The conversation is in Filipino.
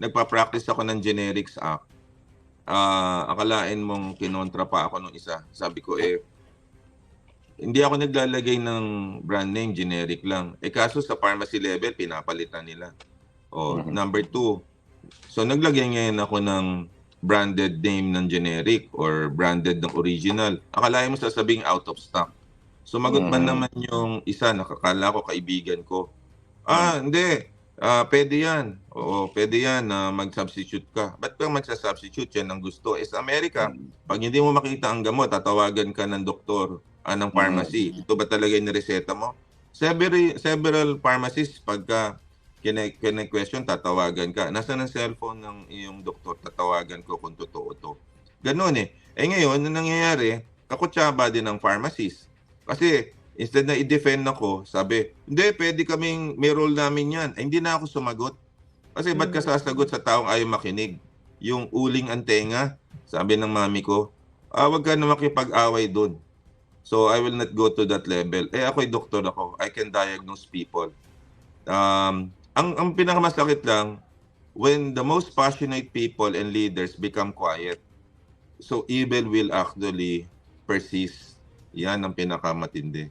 nagpa-practice ako ng Generics Act, ah, akalain mong kinontra pa ako nung isa. Sabi ko, eh, hindi ako naglalagay ng brand name, generic lang. Eh kaso sa pharmacy level, pinapalitan nila. O, Mhm. number two. So naglagay ngayon ako ng branded name ng generic or branded ng original. Akalain mo sasabing out of stock. Sumagot man Mhm. naman yung isa, nakakala ko, kaibigan ko. Ah, hindi. Ah, pwede yan. Oo, pwede yan na mag-substitute ka. Ba't ka magsasubstitute? Yan ang gusto. Eh, sa Amerika, pag hindi mo makita ang gamot, tatawagan ka ng doktor, ah, ng pharmacy. Ito ba talaga yung reseta mo? Several, several pharmacies, pagka kine- kine-question, tatawagan ka. Nasa ng cellphone ng iyong doktor, tatawagan ko kung totoo to. Ganun eh. Eh ngayon, ang nangyayari, kakutsaba din ng pharmacies. Kasi, instead na i-defend ako, sabi, hindi, pwede kaming, may role namin yan. Eh, hindi na ako sumagot. Kasi ba't ka sasagot sa taong ayaw makinig? Yung uling ang tenga, sabi ng mami ko, ah, wag ka na makipag-away doon. So, I will not go to that level. Eh, ako'y doktor ako. I can diagnose people. Um, ang, ang pinakamasakit lang, when the most passionate people and leaders become quiet, so evil will actually persist. Yan ang pinakamatindi.